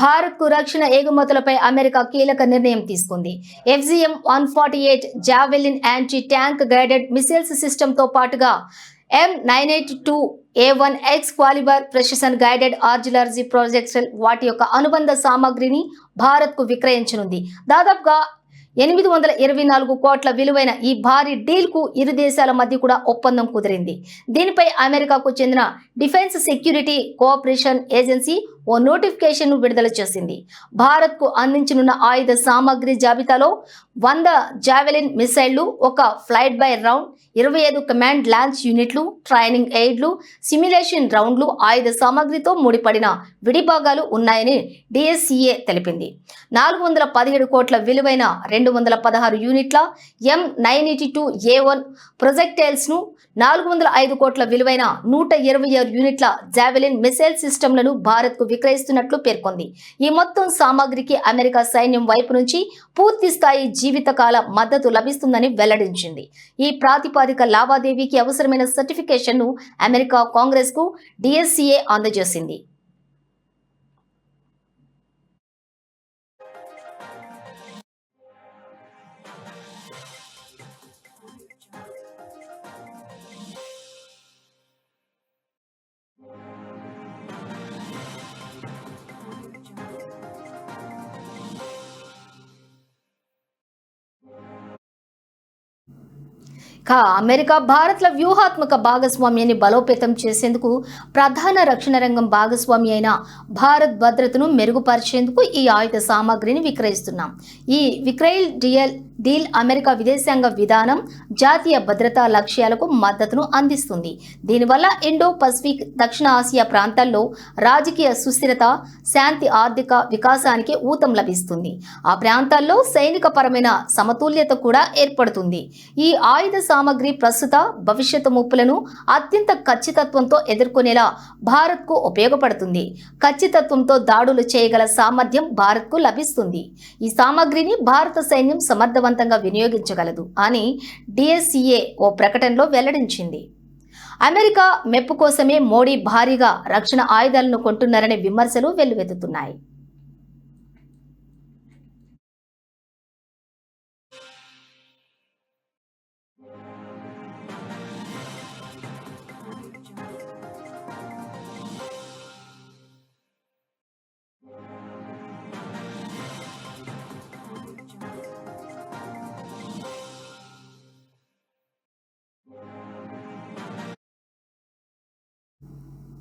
భారత్కు రక్షణ ఎగుమతులపై అమెరికా కీలక నిర్ణయం తీసుకుంది. FGM one forty eight Javelin anti tank guided missiles సిస్టంతో పాటుగా M nine eight two A one Excalibur precision guided artillery projects వాటి యొక్క అనుబంధ సామాగ్రిని భారత్కు విక్రయించనుంది. దాదాపుగా ఎనిమిది వందల ఇరవై నాలుగు కోట్ల విలువైన ఈ భారీ డీల్కు ఇరు దేశాల మధ్య కూడా ఒప్పందం కుదిరింది. దీనిపై అమెరికాకు చెందిన డిఫెన్స్ సెక్యూరిటీ కోఆపరేషన్ ఏజెన్సీ ఓ నోటిఫికేషన్ను విడుదల చేసింది. భారత్కు అందించనున్న ఆయుధ సామాగ్రి జాబితాలో వంద జావెలిన్ మిసైళ్ళు ఒక ఫ్లైట్ బై రౌండ్ ఇరవై ఐదు కమాండ్ లాంచ్ యూనిట్లు ట్రైనింగ్ ఎయిడ్లు సిమ్యులేషన్ రౌండ్లు ఆయుధ సామాగ్రితో ముడిపడిన విడిభాగాలు ఉన్నాయని డిఎస్సిఏ తెలిపింది. నాలుగు వందల పదిహేడు కోట్ల విలువైన రెండు వందల పదహారు యూనిట్ల M nine eighty two A one ప్రొజెక్టైల్స్ను నాలుగు వందల ఐదు కోట్ల విలువైన నూట ఇరవై ఆరు యూనిట్ల జావెలిన్ మిసైల్ సిస్టమ్లను భారత్కు విక్రయిస్తున్నట్లు పేర్కొంది. ఈ మొత్తం సామాగ్రికి అమెరికా సైన్యం వైపు నుంచి పూర్తి స్థాయి జీవితకాల మద్దతు లభిస్తుందని వెల్లడించింది. ఈ ప్రాతిపాదిక లావాదేవీకి అవసరమైన సర్టిఫికేషన్ను అమెరికా కాంగ్రెస్కు డిఎస్సిఏ అందజేసింది. కా అమెరికా భారత్ల వ్యూహాత్మక భాగస్వామ్యాన్ని బలోపేతం చేసేందుకు ప్రధాన రక్షణ రంగం భాగస్వామి అయిన భారత్ భద్రతను మెరుగుపరిచేందుకు ఈ ఆయుధ సామాగ్రిని విక్రయిస్తున్నాం. ఈ విక్రయిల్ డిఎల్ డీల్ అమెరికా విదేశాంగ విధానం జాతీయ భద్రతా లక్ష్యాలకు మద్దతును అందిస్తుంది. దీనివల్ల ఇండో పసిఫిక్ దక్షిణ ఆసియా ప్రాంతాల్లో రాజకీయ సుస్థిరత శాంతి ఆర్థిక వికాసానికి ఊతం లభిస్తుంది. ఆ ప్రాంతాల్లో సైనిక పరమైన సమతుల్యత కూడా ఏర్పడుతుంది. ఈ ఆయుధ సామగ్రి ప్రస్తుత భవిష్యత్తు ముప్పులను అత్యంత ఖచ్చితత్వంతో ఎదుర్కొనేలా భారత్కు ఉపయోగపడుతుంది. ఖచ్చితత్వంతో దాడులు చేయగల సామర్థ్యం భారత్కు లభిస్తుంది. ఈ సామగ్రిని భారత సైన్యం సమర్థవంతంగా వినియోగించగలదు అని డిఎస్సిఏ ఓ ప్రకటనలో వెల్లడించింది. అమెరికా మెప్పు కోసమే మోడీ భారీగా రక్షణ ఆయుధాలను కొంటున్నారనే విమర్శలు వెల్లువెత్తుతున్నాయి.